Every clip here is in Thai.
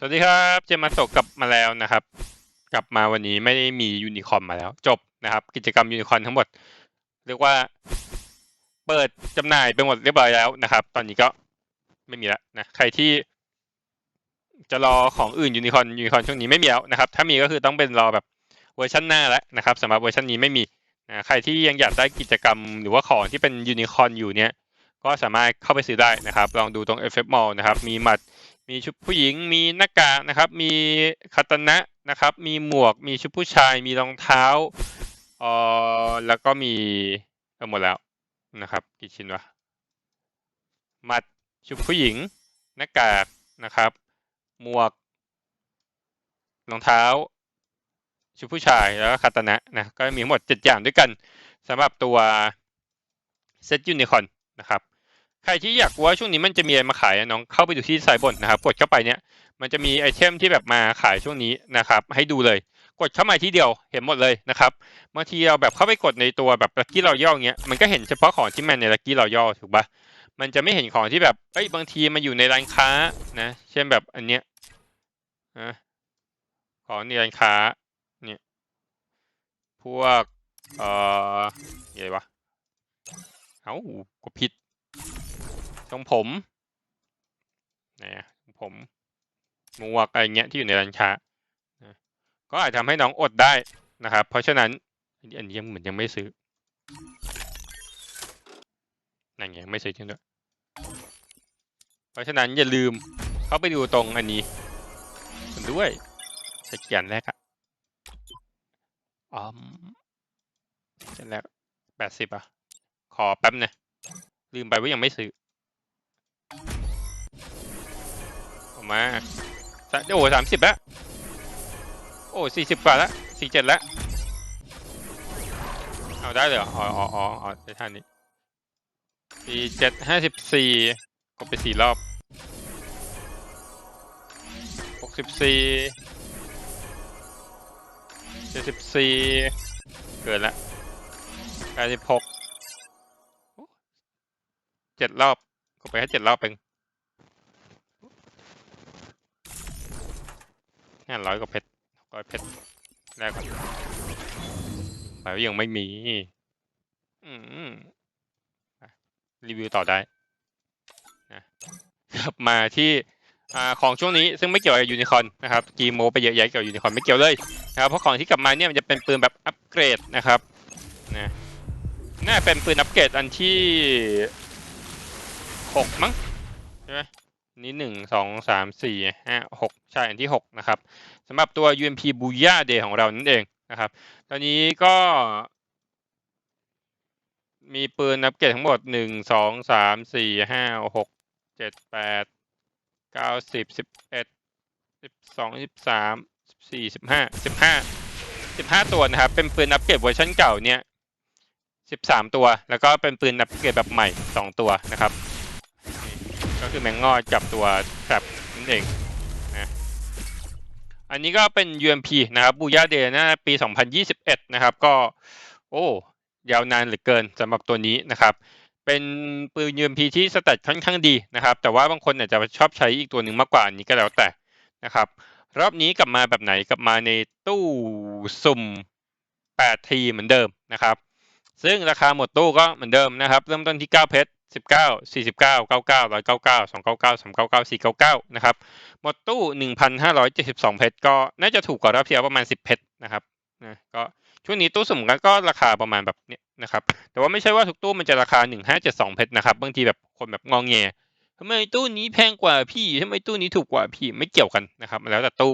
สวัสดีครับเจมมาโตะกลับมาแล้วนะครับ กลับมาวันนี้ไม่ได้มียูนิคอร์นมาแล้ว จบนะครับ กิจกรรมยูนิคอร์นทั้งหมด เรียกว่า เปิดจำหน่ายไปหมดเรียบร้อยแล้วนะครับ ตอนนี้ก็ไม่มีแล้วนะใครที่ จะรอของอื่นยูนิคอร์นยูนิคอร์นช่วงนี้ไม่มีแล้วนะครับ ถ้ามีก็คือต้องเป็นรอแบบเวอร์ชันหน้าแล้วนะครับสำหรับเวอร์ชันนี้ไม่มีนะใครที่ยังอยากได้กิจกรรมหรือว่าของที่เป็นยูนิคอร์นอยู่เนี่ยก็สามารถเข้าไปซื้อได้นะครับ ลองดูตรง FF Mall นะครับ มีหมัด มีชุดผู้หญิงมีหน้ากากนะครับ มีคาตานะนะครับ มีหมวก มีชุดผู้ชาย มีรองเท้าเออแล้วก็มีเออหมดแล้วนะครับ กี่ชิ้นวะหมัดชุดผู้หญิง หน้ากากนะครับ หมวกรองเท้า ชุดผู้ชายแล้วก็คาตานะนะก็มีทั้งหมดเจ็ดอย่างด้วยกันสำหรับตัวเซตยูนิคอนนะครับ ใครที่อยากว่าช่วงนี้มันจะมีอะไรมาขายน้องเข้าไปดูที่ไซต์บนนะครับ กดเข้าไปเนี่ย มันจะมีไอเทมที่แบบมาขายช่วงนี้นะครับ ให้ดูเลย กดเข้ามาที่เดียวเห็นหมดเลยนะครับบางทีเราแบบเข้าไปกดในตัวแบบลักกี้เราย่อเงี้ยมันก็เห็นเฉพาะของที่มันในลักกี้เราย่อถูกปะมันจะไม่เห็นของที่แบบเอ้ยบางทีมันอยู่ในร้านค้านะ เช่นแบบอันเนี้ยนะของในร้านค้าเนี่ยพวกเอ่ออะไรวะเอ้ากดผิด ทรงผมนะทรงผมหมวกอะไรเงี้ยที่อยู่ในร้านค้าก็อาจทำให้น้องอดได้นะครับ เพราะฉะนั้นอันนี้ยังเหมือนยังไม่ซื้อนั่นไงยังไม่ซื้อจริงด้วยเพราะฉะนั้นอย่าลืมเข้าไปดูตรงอันนี้กันด้วยสแกนแรกอะอ๋อสแกนแรกแปดสิบอะขอแป๊บนะลืมไปว่ายังไม่ซื้อ ออกมาสโอ้สามสิบแล้ว โอ้สี่สิบกว่าแล้วสี่เจ็ดแล้วเอาได้เลยออ๋ออ๋ออ๋ออ๋อได้ท่านี้สี่เจ็ดห้าสิบสี่กดไปสี่รอบหกสิบสี่เจ็ดสิบสี่เกินละแปดสิบหกเจ็ดรอบ กดไปแค่เจ็ดรอบเองห้าร้อยกว่าเพชรร้อยเพชรแรกก่อนไปว่ายังไม่มี อืมรีวิวต่อได้นะกลับมาที่อ่าของช่วงนี้ซึ่งไม่เกี่ยวกับยูนิคอนนะครับกีโมไปเยอะแยะเกี่ยวกับยูนิคอนไม่เกี่ยวเลยนะครับเพราะของที่กลับมาเนี่ยมันจะเป็นปืนแบบอัปเกรดนะครับนะน่าเป็นปืนอัปเกรดอันที่ หกมั้งใช่ไหมนี่หนึ่งสองสามสี่ห้าหกใช่อันที่หกนะครับสำหรับตัว UMP b o o y a Day ของเรานั่นเองนะครับ ตอนนี้ก็ มีปืนนับเกรดทั้งหมดหนึ่งสองสามสี่ห้าหกเจ็ดแปดเก้าสิบสิบเอ็ดสิบสองสิบสามสิบสี่สิบห้าสิบห้าสิบห้าตัวนะครับ เป็นปืนอัปเกรดเวอร์ชันเก่าเนี่ยสิบสามตัว แล้วก็เป็นปืนอัปเกรดแบบใหม่สองตัวนะครับ ก็คือแมงงอดกับตัวแทรปนั่นเองนะอันนี้ก็เป็น UMP นะครับบูย่าเดย์นะปี 2021 นะครับ ก็ โอ้ยาวนานเหลือเกินสำหรับตัวนี้นะครับ เป็นปืน UMP ที่สเตตค่อนข้างดีนะครับ แต่ว่าบางคนอาจจะชอบใช้อีกตัวหนึ่งมากกว่าอันนี้ก็แล้วแต่นะครับ รอบนี้กลับมาแบบไหนกลับมาในตู้สุ่ม8ทีเหมือนเดิมนะครับ ซึ่งราคาหมดตู้ก็เหมือนเดิมนะครับ เริ่มต้นที่ 9 เพชร สิบเก้าสี่สิบเก้าเก้าเก้าร้อยเก้าเก้าสองเก้าเก้าสามเก้าเก้าสี่เก้าเก้านะครับ หมดตู้หนึ่งพันห้าร้อยเจ็ดสิบสองเพชรก็น่าจะถูกกว่ารอบที่แล้วประมาณสิบเพชรนะครับนะก็ช่วงนี้ตู้สุ่มก็ราคาประมาณแบบเนี้ยนะครับ แต่ว่าไม่ใช่ว่าทุกตู้มันจะราคาหนึ่งห้าเจ็ดสองเพชรนะครับ บางทีแบบคนแบบงองแงทำไมตู้นี้แพงกว่าพี่ทำไมตู้นี้ถูกกว่าพี่ไม่เกี่ยวกันนะครับแล้วแต่ตู้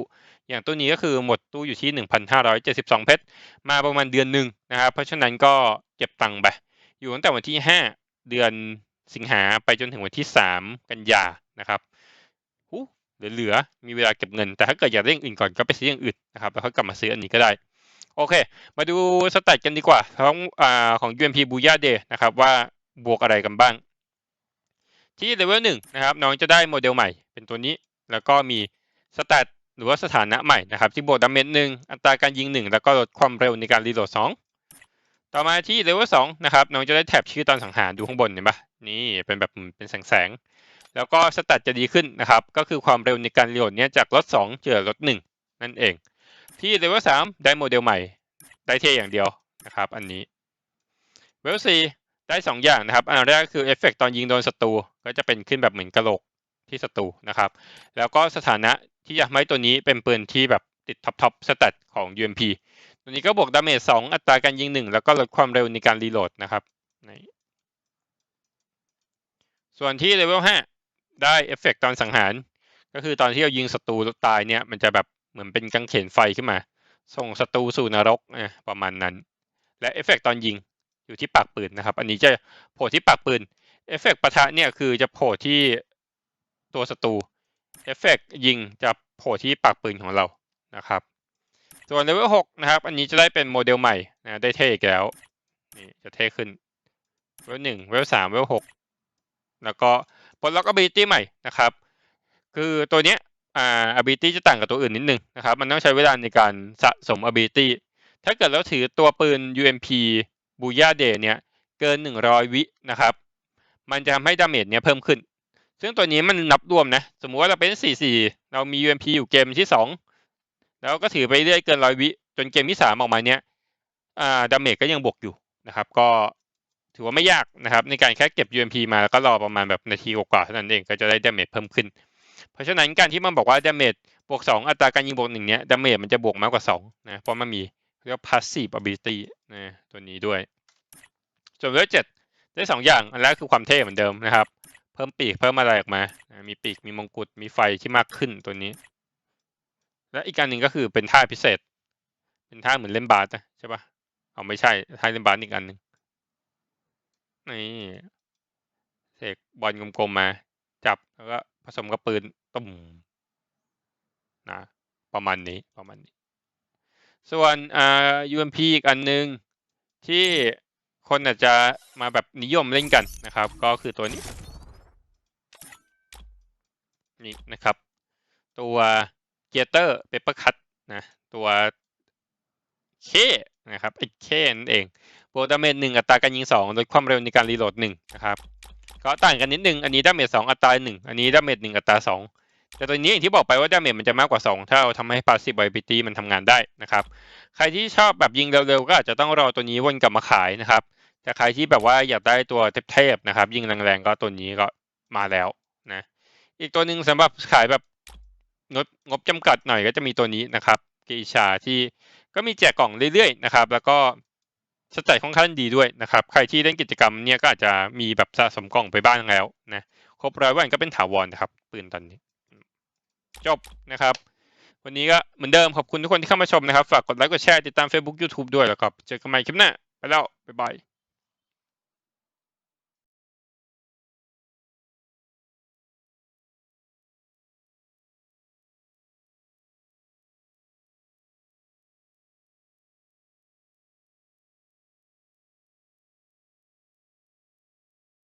อย่างตู้นี้ก็คือหมดตู้อยู่ที่หนึ่งพันห้าร้อยเจ็ดสิบสองเพชรมาประมาณเดือนหนึ่งนะครับเพราะฉะนั้นก็เก็บตังค์ไปอยู่ตั้งแต่วันที่ห้า เดือนสิงหาไปจนถึงวันที่สามกันยานะครับหูเหลือๆมีเวลาเก็บเงิน แต่ถ้าเกิดอยากได้อย่างอื่นก่อนก็ไปซื้ออย่างอื่นนะครับ แล้วค่อยกลับมาซื้ออันนี้ก็ได้ โอเค มาดูสแตทกันดีกว่าของอ่าของ UMP b o o y a Day นะครับว่าบวกอะไรกันบ้าง ที่เลเวลหนึ่งนะครับน้องจะได้โมเดลใหม่ เป็นตัวนี้ แล้วก็มีสแตทหรือว่าสถานะใหม่นะครับที่บวกดาเมจหนึ่งอัตราการยิงหนึ่งแล้วก็ลดความเร็วในการรีโหลดสอง ต่อมาที่เลเวลสองนะครับน้องจะได้แท็บชื่อตอนสังหารดูข้างบนเห็นปะนี่เป็นแบบเป็นแสงแสงแล้วก็สแตทจะดีขึ้นนะครับ ก็คือความเร็วในการรีโหลดเนี้ยจากลด2เจอลด1นั่นเอง ที่เลเวล3ได้โมเดลใหม่ ได้เท่อย่างเดียวนะครับ อันนี้เลเวล4ได้2อย่างนะครับ อันแรกคือเอฟเฟกตอนยิงโดนศัตรูก็จะเป็นขึ้นแบบเหมือนกระโหลกที่ศัตรูนะครับ แล้วก็สถานะที่จะทำให้ตัวนี้เป็นปืนที่แบบติดท็อปท็อปสแตทของ UMP ตัวนี้ก็บวกดาเมจ2อัตราการยิง1แล้วก็ลดความเร็วในการรีโหลดนะครับส่วนที่เลเวล5ได้เอฟเฟกตอนสังหาร ก็คือตอนที่เรายิงศัตรูตายเนี่ย มันจะแบบเหมือนเป็นกังเขนไฟขึ้นมา ส่งศัตรูสู่นรกนะประมาณนั้น และเอฟเฟกตอนยิงอยู่ที่ปากปืนนะครับ อันนี้จะโผล่ที่ปากปืนเอฟเฟกปะทะเนี่ยคือจะโผล่ที่ตัวศัตรูเอฟเฟกยิงจะโผล่ที่ปากปืนของเรานะครับ ส่วนเลเวล6นะครับ อันนี้จะได้เป็นโมเดลใหม่นะได้เท่อีกแล้วนี่จะเท่ขึ้นเลเวลหนึ่งเลเวลสามเลเวลหกแล้วก็ปลดล็อก ability ใหม่นะครับ คือตัวเนี้ยอ่า ability จะต่างกับตัวอื่นนิดนึงนะครับ มันต้องใช้เวลาในการสะสม ability ถ้าเกิดเราถือตัวปืน UMP b o o y a Day เนี่ยเกิน 100 วินะครับ มันจะทำให้ดาเมจเนี้ยเพิ่มขึ้น ซึ่งตัวนี้มันนับรวมนะ สมมุติว่าเราเป็น 44 เรามี UMP อยู่เกมที่2 แล้วก็ถือไปเรื่อยเกินร้อยวิจนเกมที่3ออกมาเนี้ยอ่าดาเมจก็ยังบวกอยู่นะครับ ก็ถือว่าไม่ยากนะครับ ในการแค่เก็บ UMP มาแล้วก็รอประมาณแบบนาทีกว่าเท่านั้นเองก็จะได้ดาเมจเพิ่มขึ้น เพราะฉะนั้นการที่มันบอกว่าดาเมจบวก 2 อัตราการยิงบวก1เนี้ยดาเมจมันจะบวกมากกว่า2นะเพราะมันมีเรียกว่า passive ability นะตัวนี้ด้วย ส่วนเลเวลเจ็ดได้สองอย่าง อันแรกคือความเท่เหมือนเดิมนะครับ เพิ่มปีกเพิ่มอะไรออกมา มีปีกมีมงกุฎมีไฟที่มากขึ้นตัวนี้ และอีกการหนึ่งก็คือเป็นท่าพิเศษ เป็นท่าเหมือนเล่นบาสนะใช่ปะเอาไม่ใช่ท่าเล่นบาสอีกอันหนึ่งนี่เสกบอลกลมๆมา จับแล้วก็ผสมกับปืนตุ่มนะประมาณนี้ประมาณนี้ ส่วนอ่า UMP อีกอันหนึ่งที่คนอาจจะมาแบบนิยมเล่นกันนะครับ ก็คือตัวนี้ นี่นะครับ ตัว เกียเตอร์เปเปอร์คัตนะตัวเคนะครับไอ้เคนั่นเองบวกดาเมจหนึ่งอัตราการยิงสองลดความเร็วในการรีโหลดหนึ่งนะครับก็ต่างกันนิดนึงอันนี้ดาเมจสองอัตราหนึ่งอันนี้ดาเมจหนึ่งอัตราสองแต่ตัวนี้อย่างที่บอกไปว่าดาเมจมันจะมากกว่าสองถ้าเราทำให้ passive ability มันทำงานได้นะครับ ใครที่ชอบแบบยิงเร็วๆ ก็อาจจะต้องรอตัวนี้วนกลับมาขายนะครับ แต่ใครที่แบบว่าอยากได้ตัวเทพๆนะครับ ยิงแรงๆ ก็ตัวนี้ก็มาแล้วนะ อีกตัวหนึ่งสำหรับขายแบบ งบงบจำกัดหน่อยก็จะมีตัวนี้นะครับเกอิชาที่ก็มีแจกกล่องเรื่อยๆนะครับ แล้วก็สแตทค่อนข้างดีด้วยนะครับ ใครที่เล่นกิจกรรมเนี่ยก็อาจจะมีแบบสะสมกล่องไปบ้างแล้วนะครบร้อยวันก็เป็นถาวรนะครับ ปืนตอนนี้ จบนะครับ วันนี้ก็เหมือนเดิมขอบคุณทุกคนที่เข้ามาชมนะครับ ฝากกดไลค์กดแชร์ติดตาม Facebook YouTube ด้วยแล้วก็เจอกันใหม่คลิปหน้าไปแล้วบ๊ายบาย